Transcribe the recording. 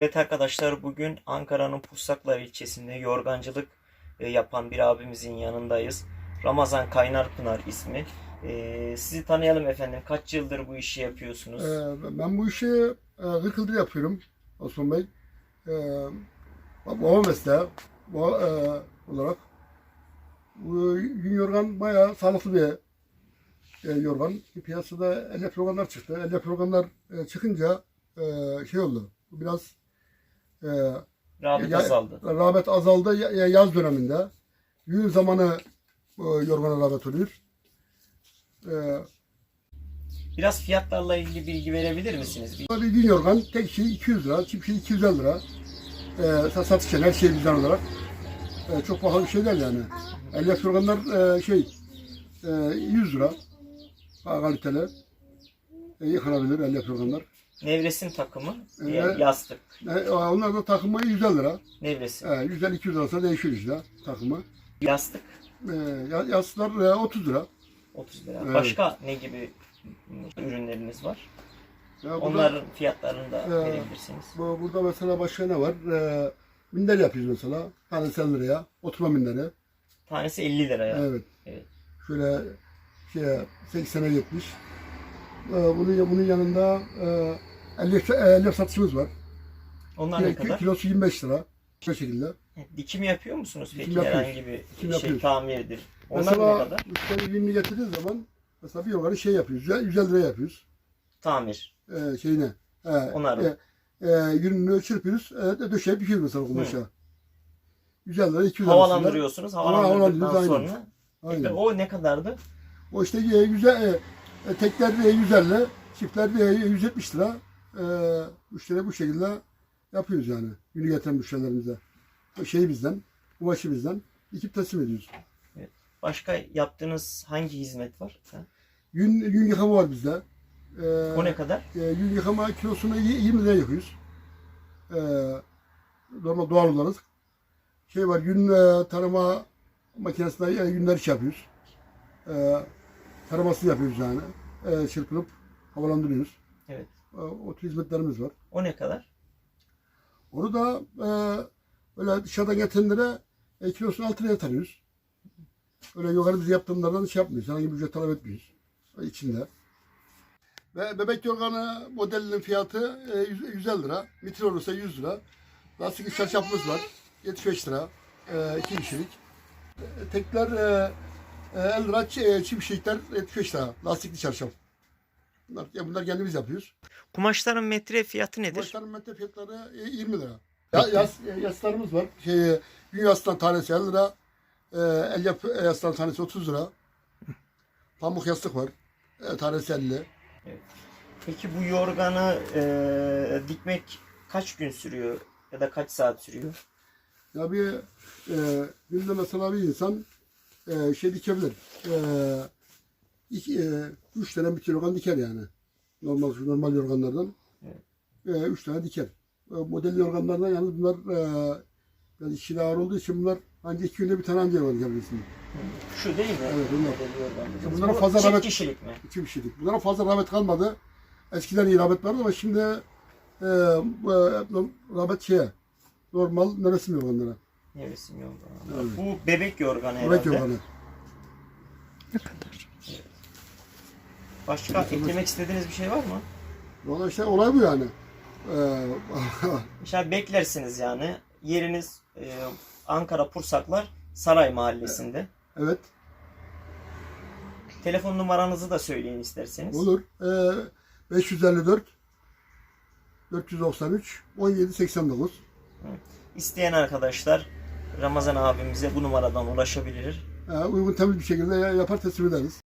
Evet arkadaşlar bugün Ankara'nın Pursaklar ilçesinde yorgancılık e, yapan bir abimizin yanındayız. Ramazan Kaynarpınar ismi. E, sizi tanıyalım efendim. Kaç yıldır bu işi yapıyorsunuz? Ee, ben bu işi e, 40 yıldır yapıyorum Osman Bey. Ee, baba mesleği baba, e, olarak. Yün yorgan bayağı sağlıklı bir e, yorgan. Piyasada elyaf yorganlar çıktı. Elyaf yorganlar e, çıkınca e, şey oldu. Biraz e, Rağbet ya- azaldı. rağbet azaldı ya- ya- yaz döneminde. Yün zamanı e, yorgana rağbet oluyor. E, Biraz fiyatlarla ilgili bilgi verebilir misiniz? Bir gün yorgan tek şey 200 lira, çift şey 250 lira. Ee, satış için her şey bizden olarak. Ee, çok pahalı bir şey değil yani. Elyaf yorganlar e, şey e, 100 lira. Kaliteli. E, yıkanabilir elyaf yorganlar. Nevresim takımı, e, Evet. yastık. E, onlar da takımı 150 lira. Nevresim. E, 150-200 arasında değişiyor işte takımı. Yastık E, ya- yastıklar e, 30 lira. 30 lira. Evet. Başka ne gibi ürünleriniz var? Ya burada, Onların fiyatlarını da Ee, verebilirsiniz. bu, burada mesela başka ne var? E, minder yapıyoruz mesela. Tanesi 50 liraya. Oturma minderi. Tanesi 50 liraya. Evet. Evet. Şöyle şey 80'e 70. Ee, bunun bunun yanında e, 50 50 satışımız var. Onlar ne kadar? Kilosu 25 lira. Bu şekilde. Dikim yapıyor musunuz peki Dikim yapıyoruz. herhangi bir Dikim şey yapıyoruz. tamiridir? Onlar ne mesela kadar? müşteri ürünü getirdiği zaman mesela bir yorganı şey yapıyoruz. 150 lira yapıyoruz. Tamir. Ee, şeyine. E, Onarım. E, e, yününü çırpıyoruz. E, döşeyip yıkıyoruz mesela kumaşa. 150 lira 200 lira. Havalandırıyorsunuz. Havalandırdıktan havalandırıyoruz, sonra. Aynen. Peki o ne kadardı? O işte e, yüze, e, tekler e, 150, çiftler e, 170 lira. E, müşteri bu şekilde yapıyoruz yani. Günü getiren müşterilerimize. Şeyi bizden, kumaşı bizden. Dikip teslim ediyoruz. Başka yaptığınız hangi hizmet var? Ha? Yün, yün yıkama var bizde. E, O ne kadar? e, yün yıkama kilosunu y- 20 liraya yıkıyoruz. E, normal doğal olarak. Şey var, yün e, tarama makinesinde e, yünler iş yapıyoruz. E, taramasını yapıyoruz yani. E, çırpılıp havalandırıyoruz. Evet. E, o tür hizmetlerimiz var. O ne kadar? Onu da e, öyle dışarıdan getirenlere e, kilosunu 6 liraya. Öyle yukarı biz yaptığımlardan şey yapmıyoruz. Herhangi bir ücret talep etmiyoruz. İçinde. Ve bebek yorganı modelinin fiyatı e, 100 150 lira. Mitir olursa 100 lira. Lastik çarşafımız var. 75 lira. E, iki kişilik. E, tekler e, e, 50 lira. Ç- e, çift kişilikler 75 lira. Lastikli çarşaf. Bunlar, ya bunlar kendimiz yapıyoruz. Kumaşların metre fiyatı nedir? Kumaşların metre fiyatları e, 20 lira. Ya, yas, e, yaslarımız var. Şey, e, gün yaslan tanesi 50 lira. E, el yap e, yaslan tanesi 30 lira. Pamuk yastık var. E, tanesi 50. Peki bu yorganı e, dikmek kaç gün sürüyor? Ya da kaç saat sürüyor? Ya bir e, günde mesela bir insan e, şey dikebilir. E, iki, e, üç tane bir kilogram diker yani. Normal normal yorganlardan. Evet. E, üç tane diker. E, model yorganlardan yalnız bunlar e, biraz işi ağır olduğu için bunlar ancak iki günde bir tane anca yorgan dikebilirsin. Şu değil mi? Evet, bunlar. Model yorgan. Bunlara Bu fazla çift rağbet- kişilik mi? İki kişilik. Bunlara fazla rağbet kalmadı. Eskiden iyi rağbet vardı ama şimdi e, e, rağbet şeye normal nevresim yorganlara. Nevresim yorgan. Evet. Bu bebek yorganı herhalde. Bebek yorganı. Başka eklemek istediğiniz bir şey var mı? Valla işte olay bu yani. Ee, İşte beklersiniz yani. Yeriniz e, Ankara Pursaklar Saray Mahallesi'nde. evet Telefon numaranızı da söyleyin isterseniz. olur. Ee, 554 493 17 89 İsteyen arkadaşlar Ramazan abimize bu numaradan ulaşabilir. ee, uygun temiz bir şekilde yapar teslim ederiz.